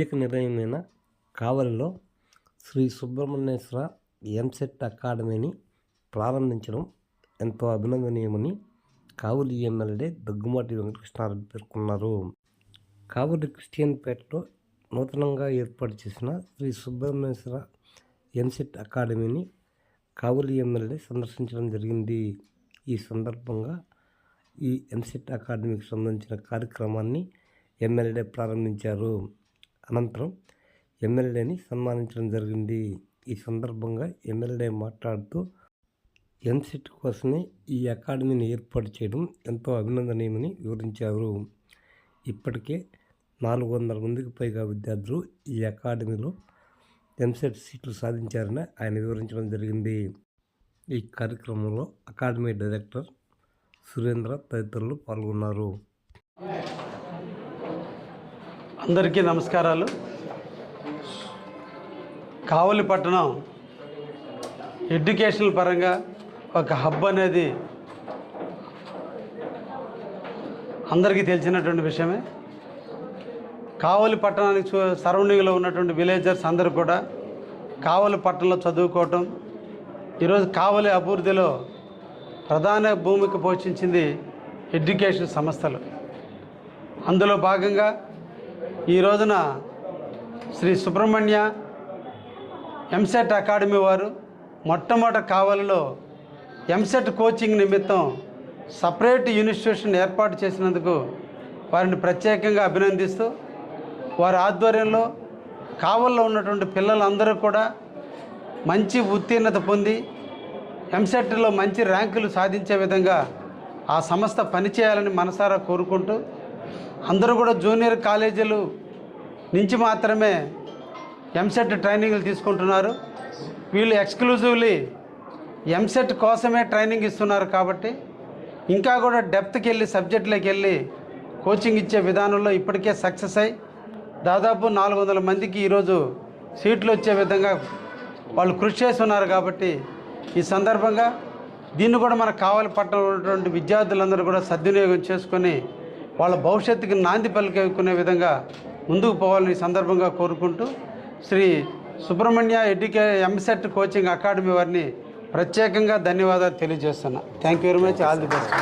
విద్యకు నిలయమైన కావలిలో శ్రీ సుబ్రహ్మణ్యేశ్వర ఎంసెట్ అకాడమీని ప్రారంభించడం ఎంతో అభినందనీయమని కావలి ఎమ్మెల్యే దగ్గుమాటి వెంకటకృష్ణారెడ్డి పేర్కొన్నారు. కావలి క్రిస్టియన్పేటలో నూతనంగా ఏర్పాటు చేసిన శ్రీ సుబ్రహ్మణ్యేశ్వర ఎంసెట్ అకాడమీని కావలి ఎమ్మెల్యే సందర్శించడం జరిగింది. ఈ సందర్భంగా ఈ ఎంసెట్ అకాడమీకి సంబంధించిన కార్యక్రమాన్ని ఎమ్మెల్యే ప్రారంభించారు. అనంతరం ఎమ్మెల్యేని సన్మానించడం జరిగింది. ఈ సందర్భంగా ఎమ్మెల్యే మాట్లాడుతూ ఎంసెట్ కోసమే ఈ అకాడమీని ఏర్పాటు చేయడం ఎంతో అభినందనీయమని వివరించారు. ఇప్పటికే నాలుగు వందల మందికి పైగా విద్యార్థులు ఈ అకాడమీలో ఎంసెట్ సీట్లు సాధించారని ఆయన వివరించడం జరిగింది. ఈ కార్యక్రమంలో అకాడమీ డైరెక్టర్ సురేంద్ర తదితరులు పాల్గొన్నారు. అందరికీ నమస్కారాలు. కావలి పట్టణం ఎడ్యుకేషనల్ పరంగా ఒక హబ్ అనేది అందరికీ తెలిసినటువంటి విషయమే. కావలి పట్టణానికి సరౌండింగ్లో ఉన్నటువంటి విలేజర్స్ అందరూ కూడా కావలి పట్టణంలో చదువుకోవటం ఈరోజు కావలి అభివృద్ధిలో ప్రధాన భూమిక పోషించింది ఎడ్యుకేషన్ సంస్థలు. అందులో భాగంగా ఈ రోజున శ్రీ సుబ్రహ్మణ్య ఎంసెట్ అకాడమీ వారు మొట్టమొదట కావలిలో ఎంసెట్ కోచింగ్ నిమిత్తం సపరేట్ ఇన్స్టిట్యూషన్ ఏర్పాటు చేసినందుకు వారిని ప్రత్యేకంగా అభినందిస్తూ వారి ఆధ్వర్యంలో కావల్లో ఉన్నటువంటి పిల్లలందరూ కూడా మంచి ఉత్తీర్ణత పొంది ఎంసెట్లో మంచి ర్యాంకులు సాధించే విధంగా ఆ సంస్థ పనిచేయాలని మనసారా కోరుకుంటూ అందరూ కూడా జూనియర్ కాలేజీలు నుంచి మాత్రమే ఎంసెట్ ట్రైనింగ్లు తీసుకుంటున్నారు. వీళ్ళు ఎక్స్క్లూజివ్లీ ఎంసెట్ కోసమే ట్రైనింగ్ ఇస్తున్నారు కాబట్టి ఇంకా కూడా డెప్త్కి వెళ్ళి సబ్జెక్టులోకి వెళ్ళి కోచింగ్ ఇచ్చే విధానంలో ఇప్పటికే సక్సెస్ అయ్యి దాదాపు నాలుగు వందల మందికి ఈరోజు సీట్లు వచ్చే విధంగా వాళ్ళు కృషి చేస్తున్నారు కాబట్టి ఈ సందర్భంగా దీన్ని కూడా మనకు కావాలి పట్టణంలో ఉన్నటువంటి విద్యార్థులందరూ కూడా సద్వినియోగం చేసుకొని వాళ్ళ భవిష్యత్తుకి నాంది పలికేకునే విధంగా ముందుకు పోవాలని సందర్భంగా కోరుకుంటూ శ్రీ సుబ్రహ్మణ్య ఎడ్యుకే ఎంసెట్ కోచింగ్ అకాడమీ వారిని ప్రత్యేకంగా ధన్యవాదాలు తెలియజేస్తున్నా. Thank you very much all the best